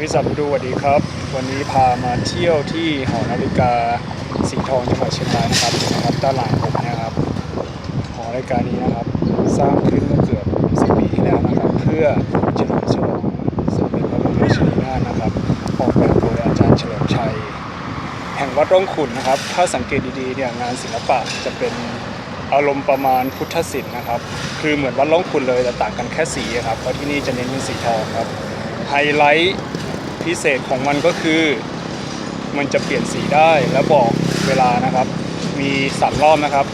วิสัมดูสวัสดีครับ วันนี้พามาเที่ยวที่หอนาฬิกาสีทองจังหวัดเชียงรายนะครับนะครับด้านหลังผมนะครับหอนาฬิกานี้นะครับ สร้างขึ้นเมื่อเกือบสิบปีที่แล้วนะครับ เพื่อเฉลิมฉลองสมเด็จพระบรมราชินีนาถนะครับออกแบบโดยอาจารย์เฉลิมชัย แห่งวัดร่องขุนนะครับ ถ้าสังเกตดีๆเนี่ยงานศิลปะจะเป็นอารมณ์ประมาณพุทธศิลป์นะครับ คือเหมือนวัดร่องขุนเลยแต่ต่างกันแค่สีครับ เพราะที่นี่จะเน้นเป็นสีทองครับ ไฮไลท์ พิเศษของมันก็คือ มันจะเปลี่ยนสีได้และบอกเวลานะครับ มีสามรอบนะครับ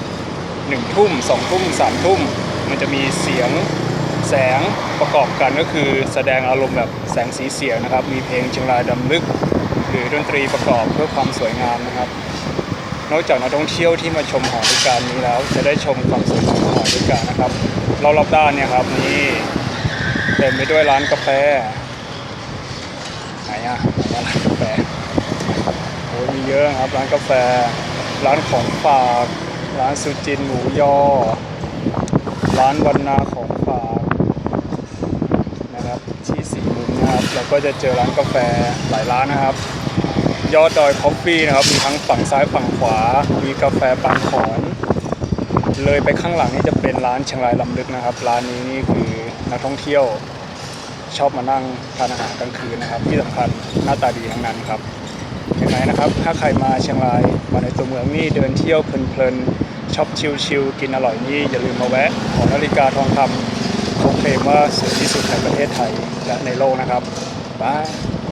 หนึ่งทุ่มสองทุ่มสามทุ่มมันจะมีเสียงแสงประกอบกันก็คือแสดงอารมณ์แบบแสงสีเสียงนะครับ มีเพลงเชียงรายดำลึก หรือดนตรีประกอบเพื่อความสวยงามนะครับ นอกจากนักท่องเที่ยวที่มาชมหอพิกานี้แล้ว จะได้ชมความสวยงามของหอพิกานะครับรอบๆด้านเนี่ยครับนี่เต็มไปด้วยร้านกาแฟ ร้านกาแฟโอ้ยมีเยอะครับร้านกาแฟ ร้านของฝาก ร้านสุจินหมูยอ ร้านวันนาของฝากนะครับที่สี่มุมนะครับเราก็จะเจอร้านกาแฟหลายร้านนะครับ ยอดดอยคอฟฟี่นะครับ มีทั้งฝั่งซ้ายฝั่งขวา มีกาแฟปางขอน เลยไปข้างหลังนี่จะเป็นร้านเชียงรายลำลึกนะครับ ร้านนี้นี่คือนักท่องเที่ยว ชอบมานั่งทานอาหารกลางคืนนะครับ ที่สำคัญหน้าตาดีทั้งนั้นครับยังไงนะครับ ถ้าใครมาเชียงรายมาในตัวเมืองนี่เดินเที่ยวเพลินๆช็อปชิลๆกินอร่อยนี่อย่าลืมมาแวะหอนาฬิกาทองคำเขาเคลมว่าสวยที่สุดในประเทศไทยและในโลกนะครับบาย